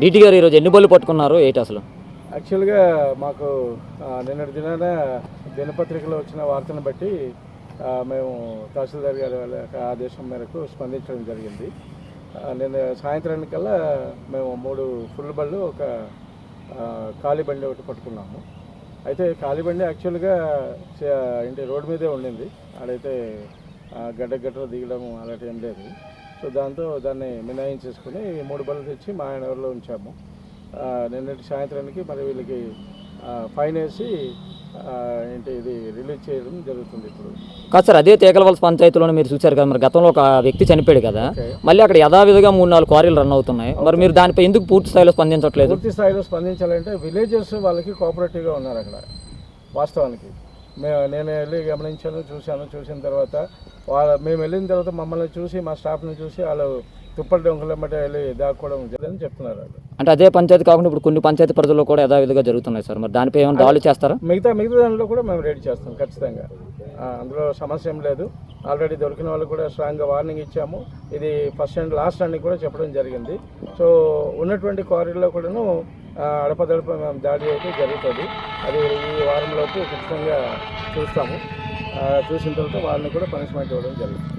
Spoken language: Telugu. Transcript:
డీటీ గారు ఈరోజు ఎన్ని బళ్ళు పట్టుకున్నారు? ఏంటి అసలు? యాక్చువల్గా మాకు నిన్నటి దినాన దినపత్రికలో వచ్చిన వార్తను బట్టి మేము తహసీల్దార్ గారి వాళ్ళ ఆదేశం మేరకు స్పందించడం జరిగింది. ఆ, నిన్న సాయంత్రానికల్లా మేము మూడు ఫుల్ బళ్ళు ఒక ఖాళీ బండి ఒకటి పట్టుకున్నాము. అయితే కాలిబండి యాక్చువల్గా చ- ఇంటి రోడ్డు మీదే ఉండింది. ఆడైతే గడ్డ గడ్డ దిగడం అలాంటి ఏం లేదు. సో దాంతో దాన్ని మినాయించేసుకుని మూడు బళ్ళు తెచ్చి మా ఆయన ఉంచాము. నిన్నటి సాయంత్రానికి మరి వీళ్ళకి ఫైన్ వేసి ఏంటి ఇది రిలీజ్ చేయడం జరుగుతుంది ఇప్పుడు. కాదు సార్ అదే తేకలవలస పంచాయతీలోనే మీరు చూశారు కదా మరి గతంలో ఒక వ్యక్తి చనిపోయాడు కదా. మళ్ళీ అక్కడ యథావిధిగా మూడు నాలుగు క్వారీలు రన్ అవుతున్నాయి. మరి మీరు దానిపై ఎందుకు పూర్తి స్థాయిలో స్పందించట్లేదు? పూర్తి స్థాయిలో స్పందించాలంటే విలేజెస్ వాళ్ళకి కోఆపరేటివ్గా ఉన్నారు అక్కడ వాస్తవానికి. మేము నేను వెళ్ళి గమనించాను చూశాను చూసిన తర్వాత వాళ్ళ మేము వెళ్ళిన తర్వాత మమ్మల్ని చూసి మా స్టాఫ్ని చూసి వాళ్ళు తుప్పటి డొంకల మధ్య వెళ్ళి దాక్కోవడం జరిగిందని చెప్తున్నారు వాళ్ళు. అంటే అదే పంచాయతీ కాకుండా ఇప్పుడు కొన్ని పంచాయతీ పరిధిలో కూడా యథావిధిగా జరుగుతున్నాయి సార్. మరి దానిపై ఏమైనా దాడులు చేస్తారా? మిగతా మిగతా దాంట్లో కూడా మేము రెడీ చేస్తాం ఖచ్చితంగా. అందులో సమస్య ఏం లేదు. ఆల్రెడీ దొరికిన వాళ్ళకి కూడా స్ట్రాంగ్గా వార్నింగ్ ఇచ్చాము. ఇది ఫస్ట్ అండ్ లాస్ట్ అని కూడా చెప్పడం జరిగింది. సో ఉన్నటువంటి క్వారీలో కూడాను అడపదడప మేము దాడి అయితే జరుగుతుంది. అది ఈ వారంలోపు ఖచ్చితంగా చూస్తాము. చూసిన తర్వాత వాళ్ళని కూడా పనిష్మెంట్ ఇవ్వడం జరుగుతుంది.